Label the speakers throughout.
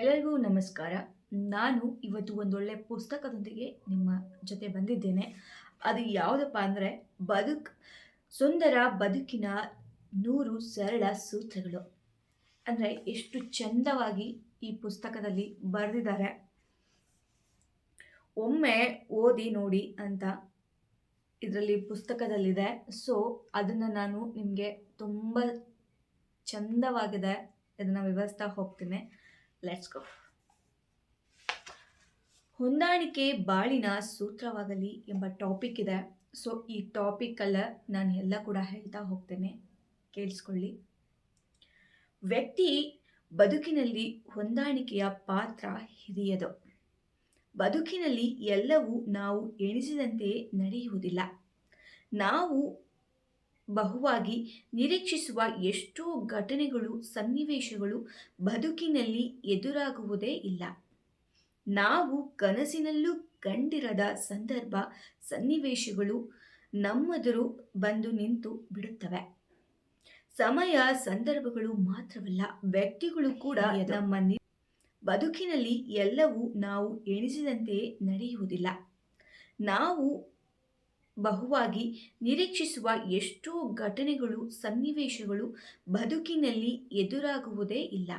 Speaker 1: ಎಲ್ಲರಿಗೂ ನಮಸ್ಕಾರ. ನಾನು ಇವತ್ತು ಒಂದೊಳ್ಳೆ ಪುಸ್ತಕದೊಂದಿಗೆ ನಿಮ್ಮ ಜೊತೆ ಬಂದಿದ್ದೇನೆ. ಅದು ಯಾವುದಪ್ಪ ಅಂದರೆ, ಬದುಕ್, ಸುಂದರ ಬದುಕಿನ ನೂರು ಸರಳ ಸೂತ್ರಗಳು. ಅಂದರೆ, ಎಷ್ಟು ಚಂದವಾಗಿ ಈ ಪುಸ್ತಕದಲ್ಲಿ ಬರೆದಿದ್ದಾರೆ. ಒಮ್ಮೆ ಓದಿ ನೋಡಿ ಅಂತ ಇದರಲ್ಲಿ ಪುಸ್ತಕದಲ್ಲಿದೆ. ಸೊ, ಅದನ್ನು ನಾನು ನಿಮಗೆ ತುಂಬ ಚಂದವಾಗಿದೆ. ಇದನ್ನು ವಿವರಿಸ್ತಾ ಹೋಗ್ತೀನಿ. ಲೆಟ್ಸ್ ಗೋ ಹೊಂದಾಣಿಕೆ ಬಾಳಿನ ಸೂತ್ರವಾಗಲಿ ಎಂಬ ಟಾಪಿಕ್ ಇದೆ. ಸೊ ಈ ಟಾಪಿಕಲ್ಲ ನಾನು ಎಲ್ಲ ಕೂಡ ಹೇಳ್ತಾ ಹೋಗ್ತೇನೆ. ಕೇಳಿಸ್ಕೊಳ್ಳಿ. ವ್ಯಕ್ತಿ ಬದುಕಿನಲ್ಲಿ ಹೊಂದಾಣಿಕೆಯ ಪಾತ್ರ ಹಿರಿಯದು. ಬದುಕಿನಲ್ಲಿ ಎಲ್ಲವೂ ನಾವು ಎಣಿಸಿದಂತೆಯೇ ನಡೆಯುವುದಿಲ್ಲ. ನಾವು ಬಹುವಾಗಿ ನಿರೀಕ್ಷಿಸುವ ಎಷ್ಟೋ ಘಟನೆಗಳು ಸನ್ನಿವೇಶಗಳು ಬದುಕಿನಲ್ಲಿ ಎದುರಾಗುವುದೇ ಇಲ್ಲ. ನಾವು ಕನಸಿನಲ್ಲೂ ಕಂಡಿರದ ಸಂದರ್ಭ ಸನ್ನಿವೇಶಗಳು ನಮ್ಮದರು ಬಂದು ನಿಂತು ಬಿಡುತ್ತವೆ. ಸಮಯ ಸಂದರ್ಭಗಳು ಮಾತ್ರವಲ್ಲ ವ್ಯಕ್ತಿಗಳು ಕೂಡ ನಮ್ಮ ಬದುಕಿನಲ್ಲಿ ಎಲ್ಲವೂ ನಾವು ಎಣಿಸಿದಂತೆಯೇ ನಡೆಯುವುದಿಲ್ಲ. ನಾವು ಬಹುವಾಗಿ ನಿರೀಕ್ಷಿಸುವ ಎಷ್ಟೋ ಘಟನೆಗಳು, ಸನ್ನಿವೇಶಗಳು ಬದುಕಿನಲ್ಲಿ ಎದುರಾಗುವುದೇ ಇಲ್ಲ.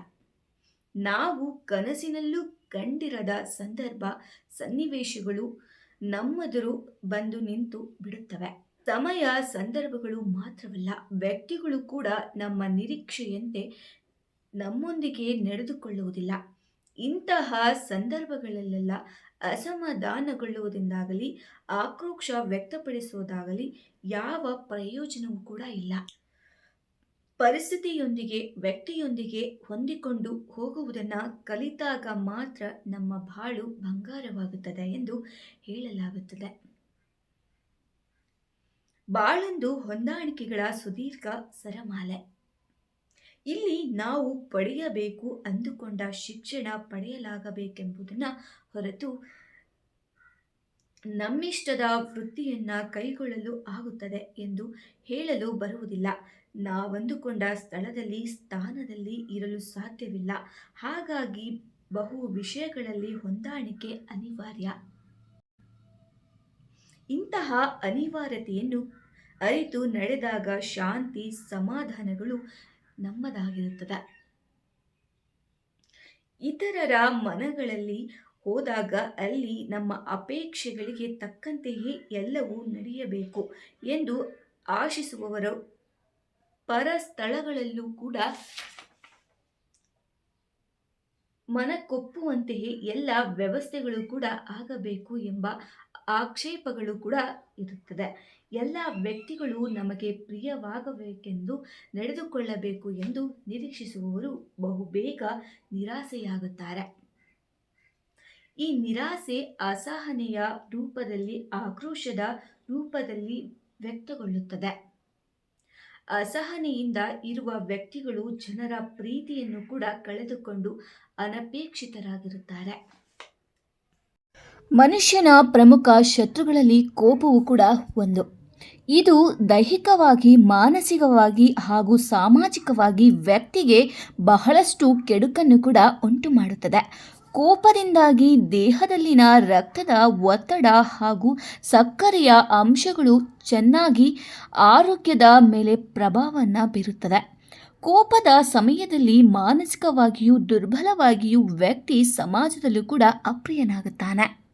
Speaker 1: ನಾವು ಕನಸಿನಲ್ಲೂ ಕಂಡಿರದ ಸಂದರ್ಭ, ಸನ್ನಿವೇಶಗಳು ನಮ್ಮದರು ಬಂದು ನಿಂತು ಬಿಡುತ್ತವೆ. ಸಮಯ, ಸಂದರ್ಭಗಳು ಮಾತ್ರವಲ್ಲ, ವ್ಯಕ್ತಿಗಳು ಕೂಡ ನಮ್ಮ ನಿರೀಕ್ಷೆಯಂತೆ ನಮ್ಮೊಂದಿಗೆ ನಡೆದುಕೊಳ್ಳುವುದಿಲ್ಲ. ಇಂತಹ ಸಂದರ್ಭಗಳಲ್ಲೆಲ್ಲ ಅಸಮಾಧಾನಗೊಳ್ಳುವುದೆಂದಾಗಲಿ ಆಕ್ರೋಶ ವ್ಯಕ್ತಪಡಿಸುವುದಾಗಲಿ ಯಾವ ಪ್ರಯೋಜನವೂ ಕೂಡ ಇಲ್ಲ. ಪರಿಸ್ಥಿತಿಯೊಂದಿಗೆ, ವ್ಯಕ್ತಿಯೊಂದಿಗೆ ಹೊಂದಿಕೊಂಡು ಹೋಗುವುದನ್ನು ಕಲಿತಾಗ ಮಾತ್ರ ನಮ್ಮ ಬಾಳು ಬಂಗಾರವಾಗುತ್ತದೆ ಎಂದು ಹೇಳಲಾಗುತ್ತದೆ. ಬಾಳೊಂದು ಹೊಂದಾಣಿಕೆಗಳ ಸುದೀರ್ಘ ಸರಮಾಲೆ. ಇಲ್ಲಿ ನಾವು ಪಡೆಯಬೇಕು ಅಂದುಕೊಂಡ ಶಿಕ್ಷಣ ಪಡೆಯಲಾಗಬೇಕೆಂಬುದನ್ನು ಹೊರತು ನಮ್ಮಿಷ್ಟದ ವೃತ್ತಿಯನ್ನು ಕೈಗೊಳ್ಳಲು ಆಗುತ್ತದೆ ಎಂದು ಹೇಳಲು ಬರುವುದಿಲ್ಲ. ನಾವಂದುಕೊಂಡ ಸ್ಥಳದಲ್ಲಿ, ಸ್ಥಾನದಲ್ಲಿ ಇರಲು ಸಾಧ್ಯವಿಲ್ಲ. ಹಾಗಾಗಿ ಬಹು ವಿಷಯಗಳಲ್ಲಿ ಹೊಂದಾಣಿಕೆ ಅನಿವಾರ್ಯ. ಇಂತಹ ಅನಿವಾರ್ಯತೆಯನ್ನು ಅರಿತು ನಡೆದಾಗ ಶಾಂತಿ, ಸಮಾಧಾನಗಳು ನಮ್ಮದಾಗಿರುತ್ತದೆ. ಇತರರ ಮನಗಳಲ್ಲಿ ಹೋದಾಗ ಅಲ್ಲಿ ನಮ್ಮ ಅಪೇಕ್ಷೆಗಳಿಗೆ ತಕ್ಕಂತೆಯೇ ಎಲ್ಲವೂ ನಡೆಯಬೇಕು ಎಂದು ಆಶಿಸುವವರು ಪರ ಸ್ಥಳಗಳಲ್ಲೂ ಕೂಡ ಮನಕ್ಕೊಪ್ಪುವಂತೆಯೇ ಎಲ್ಲ ವ್ಯವಸ್ಥೆಗಳು ಕೂಡ ಆಗಬೇಕು ಎಂಬ ಆಕ್ಷೇಪಗಳು ಕೂಡ ಇರುತ್ತದೆ. ಎಲ್ಲ ವ್ಯಕ್ತಿಗಳು ನಮಗೆ ಪ್ರಿಯವಾಗಬೇಕೆಂದು ನಡೆದುಕೊಳ್ಳಬೇಕು ಎಂದು ನಿರೀಕ್ಷಿಸುವವರು ಬಹುಬೇಗ ನಿರಾಸೆಯಾಗುತ್ತಾರೆ. ಈ ನಿರಾಸೆ ಅಸಹನೆಯ ರೂಪದಲ್ಲಿ, ಆಕ್ರೋಶದ ರೂಪದಲ್ಲಿ ವ್ಯಕ್ತಗೊಳ್ಳುತ್ತದೆ. ಅಸಹನೆಯಿಂದ ಇರುವ ವ್ಯಕ್ತಿಗಳು ಜನರ ಪ್ರೀತಿಯನ್ನು ಕೂಡ ಕಳೆದುಕೊಂಡು ಅನಪೇಕ್ಷಿತರಾಗಿರುತ್ತಾರೆ. ಮನುಷ್ಯನ ಪ್ರಮುಖ ಶತ್ರುಗಳಲ್ಲಿ ಕೋಪವು ಕೂಡ ಒಂದು. ಇದು ದೈಹಿಕವಾಗಿ, ಮಾನಸಿಕವಾಗಿ ಹಾಗೂ ಸಾಮಾಜಿಕವಾಗಿ ವ್ಯಕ್ತಿಗೆ ಬಹಳಷ್ಟು ಕೆಡುಕನ್ನು ಕೂಡ ಉಂಟು ಮಾಡುತ್ತದೆ ಕೋಪದಿಂದಾಗಿ ದೇಹದಲ್ಲಿನ ರಕ್ತದ ಒತ್ತಡ ಹಾಗೂ ಸಕ್ಕರೆಯ ಅಂಶಗಳು ಚೆನ್ನಾಗಿ ಆರೋಗ್ಯದ ಮೇಲೆ ಪ್ರಭಾವವನ್ನು ಬೀರುತ್ತದೆ. ಕೋಪದ ಸಮಯದಲ್ಲಿ ಮಾನಸಿಕವಾಗಿಯೂ ದುರ್ಬಲವಾಗಿಯೂ ವ್ಯಕ್ತಿ ಸಮಾಜದಲ್ಲೂ ಕೂಡ ಅಪ್ರಿಯನಾಗುತ್ತಾನೆ.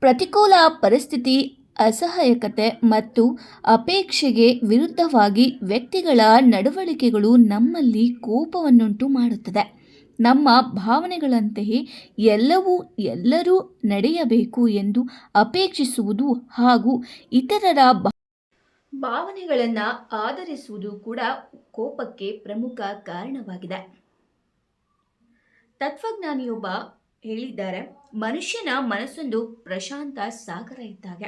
Speaker 1: ಪ್ರತಿಕೂಲ ಪರಿಸ್ಥಿತಿ, ಅಸಹಾಯಕತೆ ಮತ್ತು ಅಪೇಕ್ಷೆಗೆ ವಿರುದ್ಧವಾಗಿ ವ್ಯಕ್ತಿಗಳ ನಡವಳಿಕೆಗಳು ನಮ್ಮಲ್ಲಿ ಕೋಪವನ್ನುಂಟು ಮಾಡುತ್ತದೆ. ನಮ್ಮ ಭಾವನೆಗಳಂತೆಯೇ ಎಲ್ಲವೂ ಎಲ್ಲರೂ ನಡೆಯಬೇಕು ಎಂದು ಅಪೇಕ್ಷಿಸುವುದು ಹಾಗೂ ಇತರರ ಭಾವನೆಗಳನ್ನು ಆಧರಿಸುವುದು ಕೂಡ ಕೋಪಕ್ಕೆ ಪ್ರಮುಖ ಕಾರಣವಾಗಿದೆ. ತತ್ವಜ್ಞಾನಿಯೊಬ್ಬ ಹೇಳಿದ್ದಾರೆ. ಮನುಷ್ಯನ ಮನಸ್ಸೊಂದು ಪ್ರಶಾಂತ ಸಾಗರ ಇದ್ದಾಗ,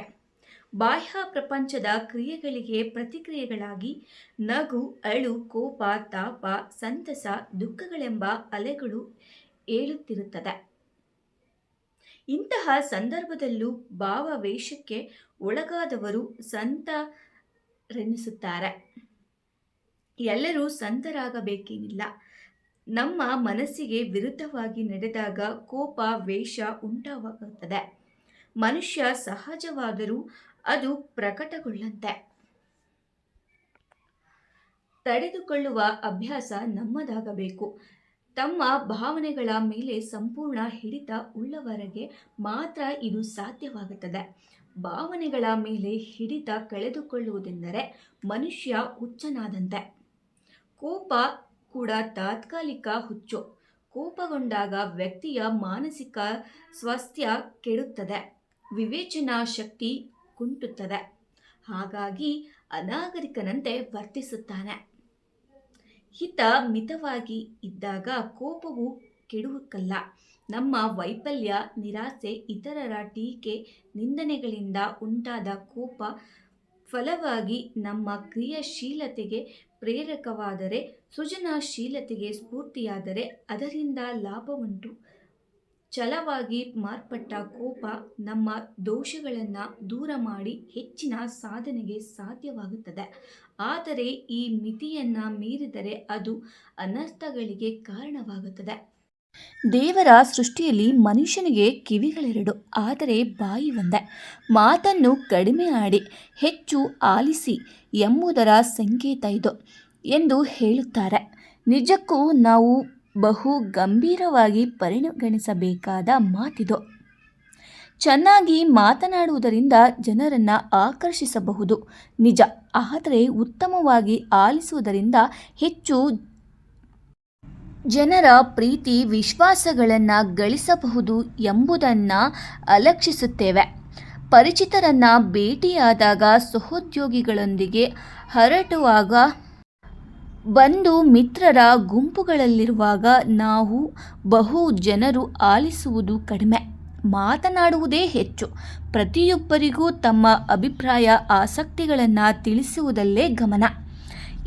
Speaker 1: ಬಾಹ್ಯ ಪ್ರಪಂಚದ ಕ್ರಿಯೆಗಳಿಗೆ ಪ್ರತಿಕ್ರಿಯೆಗಳಾಗಿ ನಗು, ಅಳು, ಕೋಪ, ತಾಪ, ಸಂತಸ, ದುಃಖಗಳೆಂಬ ಅಲೆಗಳು ಏಳುತ್ತಿರುತ್ತದೆ. ಇಂತಹ ಸಂದರ್ಭದಲ್ಲೂ ಭಾವವೇಶಕ್ಕೆ ಒಳಗಾದವರು ಸಂತರೆನಿಸುತ್ತಾರೆ. ಎಲ್ಲರೂ ಸಂತರಾಗಬೇಕೇನಿಲ್ಲ. ನಮ್ಮ ಮನಸ್ಸಿಗೆ ವಿರುದ್ಧವಾಗಿ ನಡೆದಾಗ ಕೋಪ, ವೇಷ ಉಂಟಾಗುತ್ತದೆ. ಮನುಷ್ಯ ಸಹಜವಾದರೂ ಅದು ಪ್ರಕಟಗೊಳ್ಳಂತೆ. ತಡೆದುಕೊಳ್ಳುವ ಅಭ್ಯಾಸ ನಮ್ಮದಾಗಬೇಕು. ತಮ್ಮ ಭಾವನೆಗಳ ಮೇಲೆ ಸಂಪೂರ್ಣ ಹಿಡಿತ ಉಳ್ಳವರೆಗೆ ಮಾತ್ರ ಇದು ಸಾಧ್ಯವಾಗುತ್ತದೆ. ಭಾವನೆಗಳ ಮೇಲೆ ಹಿಡಿತ ಕಳೆದುಕೊಳ್ಳುವುದೆಂದರೆ ಮನುಷ್ಯ ಹುಚ್ಚನಾದಂತೆ. ಕೋಪ ಕೂಡ ತಾತ್ಕಾಲಿಕ ಹುಚ್ಚು. ಕೋಪಗೊಂಡಾಗ ವ್ಯಕ್ತಿಯ ಮಾನಸಿಕ ಸ್ವಾಸ್ಥ್ಯ ಕೆಡುತ್ತದೆ. ವಿವೇಚನಾ ಶಕ್ತಿ ಕುಂಟುತ್ತದೆ. ಹಾಗಾಗಿ ಅನಾಗರಿಕನಂತೆ ವರ್ತಿಸುತ್ತಾನೆ. ಹಿತ ಮಿತವಾಗಿ ಇದ್ದಾಗ ಕೋಪವು ಕೆಡುವುಕಲ್ಲ ನಮ್ಮ ವೈಫಲ್ಯ, ನಿರಾಸೆ, ಇತರರ ಟೀಕೆ, ನಿಂದನೆಗಳಿಂದ ಉಂಟಾದ ಕೋಪ ಫಲವಾಗಿ ನಮ್ಮ ಕ್ರಿಯಾಶೀಲತೆಗೆ ಪ್ರೇರಕವಾದರೆ ಸೃಜನಶೀಲತೆಗೆ ಸ್ಫೂರ್ತಿಯಾದರೆ ಅದರಿಂದ ಲಾಭವುಂಟು ಛಲವಾಗಿ ಮಾರ್ಪಟ್ಟ ಕೋಪ ನಮ್ಮ ದೋಷಗಳನ್ನು ದೂರ ಮಾಡಿ ಹೆಚ್ಚಿನ ಸಾಧನೆಗೆ ಸಾಧ್ಯವಾಗುತ್ತದೆ. ಆದರೆ ಈ ಮಿತಿಯನ್ನು ಮೀರಿದರೆ ಅದು ಅನರ್ಥಗಳಿಗೆ ಕಾರಣವಾಗುತ್ತದೆ. ದೇವರ ಸೃಷ್ಟಿಯಲ್ಲಿ ಮನುಷ್ಯನಿಗೆ ಕಿವಿಗಳೆರಡು, ಆದರೆ ಬಾಯಿ ಒಂದೆ. ಮಾತನ್ನು ಕಡಿಮೆ ಆಡಿ, ಹೆಚ್ಚು ಆಲಿಸಿ ಎಂಬುದರ ಸಂಕೇತ ಇದು. ಎಂದು ಹೇಳುತ್ತಾರೆ. ನಿಜಕ್ಕೂ ನಾವು ಬಹು ಗಂಭೀರವಾಗಿ ಪರಿಗಣಿಸಬೇಕಾದ ಮಾತಿದು. ಚೆನ್ನಾಗಿ ಮಾತನಾಡುವುದರಿಂದ ಜನರನ್ನು ಆಕರ್ಷಿಸಬಹುದು. ನಿಜ, ಆದರೆ ಉತ್ತಮವಾಗಿ ಆಲಿಸುವುದರಿಂದ ಹೆಚ್ಚು ಜನರ ಪ್ರೀತಿ ವಿಶ್ವಾಸಗಳನ್ನು ಗಳಿಸಬಹುದು ಎಂಬುದನ್ನು ಅಲಕ್ಷಿಸುತ್ತೇವೆ. ಪರಿಚಿತರನ್ನು ಭೇಟಿಯಾದಾಗ ಸಹೋದ್ಯೋಗಿಗಳೊಂದಿಗೆ ಹರಟುವಾಗ ಬಂಧು ಮಿತ್ರರ ಗುಂಪುಗಳಲ್ಲಿರುವಾಗ ನಾವು ಬಹು ಜನರು ಆಲಿಸುವುದು ಕಡಿಮೆ. ಮಾತನಾಡುವುದೇ ಹೆಚ್ಚು. ಪ್ರತಿಯೊಬ್ಬರಿಗೂ ತಮ್ಮ ಅಭಿಪ್ರಾಯ, ಆಸಕ್ತಿಗಳನ್ನು ತಿಳಿಸುವುದಲ್ಲೇ ಗಮನ.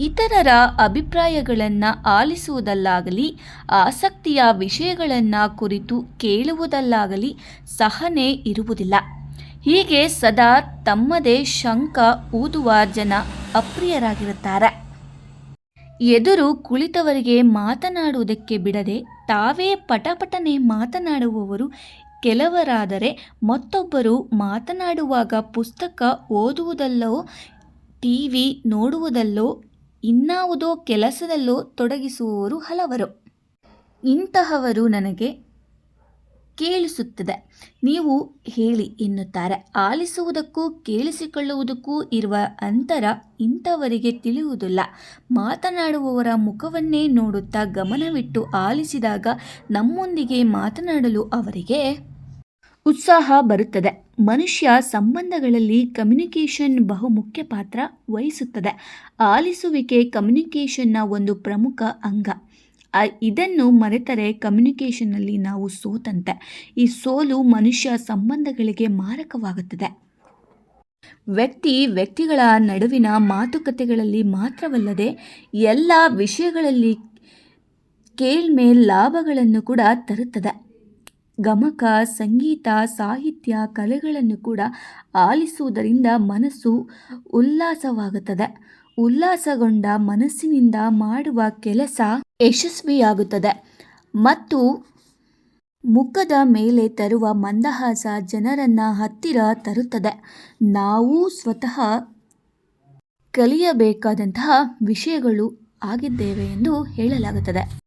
Speaker 1: ಇತರರ ಅಭಿಪ್ರಾಯಗಳನ್ನು ಆಲಿಸುವುದಲ್ಲಾಗಲಿ, ಆಸಕ್ತಿಯ ವಿಷಯಗಳನ್ನು ಕುರಿತು ಕೇಳುವುದಲ್ಲಾಗಲಿ ಸಹನೆ ಇರುವುದಿಲ್ಲ. ಹೀಗೆ ಸದಾ ತಮ್ಮದೇ ಶಂಕ, ಊದುವ ಜನ ಅಪ್ರಿಯರಾಗಿರುತ್ತಾರೆ. ಎದುರು ಕುಳಿತವರಿಗೆ ಮಾತನಾಡುವುದಕ್ಕೆ ಬಿಡದೆ ತಾವೇ ಪಟಪಟನೆ ಮಾತನಾಡುವವರು ಕೆಲವರಾದರೆ ಮತ್ತೊಬ್ಬರು ಮಾತನಾಡುವಾಗ ಪುಸ್ತಕ ಓದುವುದಲ್ಲೋ ಟಿ ವಿ ನೋಡುವುದಲ್ಲೋ, ಇನ್ನಾವುದೋ ಕೆಲಸದಲ್ಲೋ ತೊಡಗಿಸುವವರು ಹಲವರು. ಇಂತಹವರು ನನಗೆ ಕೇಳಿಸುತ್ತದೆ. ನೀವು ಹೇಳಿ ಎನ್ನುತ್ತಾರೆ. ಆಲಿಸುವುದಕ್ಕೂ ಕೇಳಿಸಿಕೊಳ್ಳುವುದಕ್ಕೂ ಇರುವ ಅಂತರ ಇಂಥವರಿಗೆ ತಿಳಿಯುವುದಿಲ್ಲ. ಮಾತನಾಡುವವರ ಮುಖವನ್ನೇ ನೋಡುತ್ತಾ ಗಮನವಿಟ್ಟು ಆಲಿಸಿದಾಗ ನಮ್ಮೊಂದಿಗೆ ಮಾತನಾಡಲು ಅವರಿಗೆ ಉತ್ಸಾಹ ಬರುತ್ತದೆ. ಮನುಷ್ಯ ಸಂಬಂಧಗಳಲ್ಲಿ ಕಮ್ಯುನಿಕೇಷನ್ ಬಹುಮುಖ್ಯ ಪಾತ್ರ ವಹಿಸುತ್ತದೆ. ಆಲಿಸುವಿಕೆ ಕಮ್ಯುನಿಕೇಷನ್ನ ಒಂದು ಪ್ರಮುಖ ಅಂಗ. ಇದನ್ನು ಮರೆತರೆ ಕಮ್ಯುನಿಕೇಷನ್ನಲ್ಲಿ ನಾವು ಸೋತಂತೆ. ಈ ಸೋಲು ಮನುಷ್ಯ ಸಂಬಂಧಗಳಿಗೆ ಮಾರಕವಾಗುತ್ತದೆ. ವ್ಯಕ್ತಿ ವ್ಯಕ್ತಿಗಳ ನಡುವಿನ ಮಾತುಕತೆಗಳಲ್ಲಿ ಮಾತ್ರವಲ್ಲದೆ ಎಲ್ಲ ವಿಷಯಗಳಲ್ಲಿ ಕೇಳ್ಮೆ ಲಾಭಗಳನ್ನು ಕೂಡ ತರುತ್ತದೆ. ಗಮಕ, ಸಂಗೀತ, ಸಾಹಿತ್ಯ, ಕಲೆಗಳನ್ನು ಕೂಡ ಆಲಿಸುವುದರಿಂದ ಮನಸ್ಸು ಉಲ್ಲಾಸವಾಗುತ್ತದೆ. ಉಲ್ಲಾಸಗೊಂಡ ಮನಸ್ಸಿನಿಂದ ಮಾಡುವ ಕೆಲಸ ಯಶಸ್ವಿಯಾಗುತ್ತದೆ. ಮತ್ತು ಮುಖದ ಮೇಲೆ ತರುವ ಮಂದಹಾಸ ಜನರನ್ನು ಹತ್ತಿರ ತರುತ್ತದೆ. ನಾವು ಸ್ವತಃ ಕಲಿಯಬೇಕಾದಂತಹ ವಿಷಯಗಳು ಆಗಿದ್ದೇವೆ ಎಂದು ಹೇಳಲಾಗುತ್ತದೆ.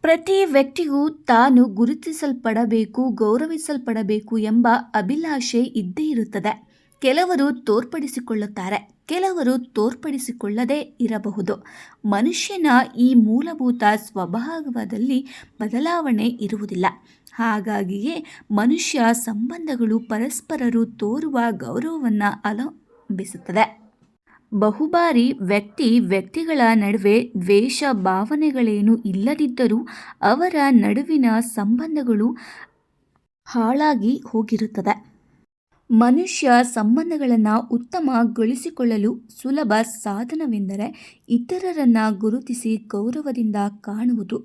Speaker 1: ಪ್ರತಿ ವ್ಯಕ್ತಿಗೂ ತಾನು ಗುರುತಿಸಲ್ಪಡಬೇಕು, ಗೌರವಿಸಲ್ಪಡಬೇಕು ಎಂಬ ಅಭಿಲಾಷೆ ಇದ್ದೇ ಇರುತ್ತದೆ. ಕೆಲವರು ತೋರ್ಪಡಿಸಿಕೊಳ್ಳುತ್ತಾರೆ. ಕೆಲವರು ತೋರ್ಪಡಿಸಿಕೊಳ್ಳದೇ ಇರಬಹುದು. ಮನುಷ್ಯನ ಈ ಮೂಲಭೂತ ಸ್ವಭಾವದಲ್ಲಿ ಬದಲಾವಣೆ ಇರುವುದಿಲ್ಲ. ಹಾಗಾಗಿಯೇ ಮನುಷ್ಯ ಸಂಬಂಧಗಳು ಪರಸ್ಪರರು ತೋರುವ ಗೌರವವನ್ನು ಅವಲಂಬಿಸುತ್ತದೆ. ಬಹುಬಾರಿ ವ್ಯಕ್ತಿ ವ್ಯಕ್ತಿಗಳ ನಡುವೆ ದ್ವೇಷ ಭಾವನೆಗಳೇನೂ ಇಲ್ಲದಿದ್ದರೂ ಅವರ ನಡುವಿನ ಸಂಬಂಧಗಳು ಹಾಳಾಗಿ ಹೋಗಿರುತ್ತದೆ. ಮನುಷ್ಯ ಸಂಬಂಧಗಳನ್ನು ಉತ್ತಮಗೊಳಿಸಿಕೊಳ್ಳಲು ಸುಲಭ ಸಾಧನವೆಂದರೆ ಇತರರನ್ನು ಗುರುತಿಸಿ ಗೌರವದಿಂದ ಕಾಣುವುದು.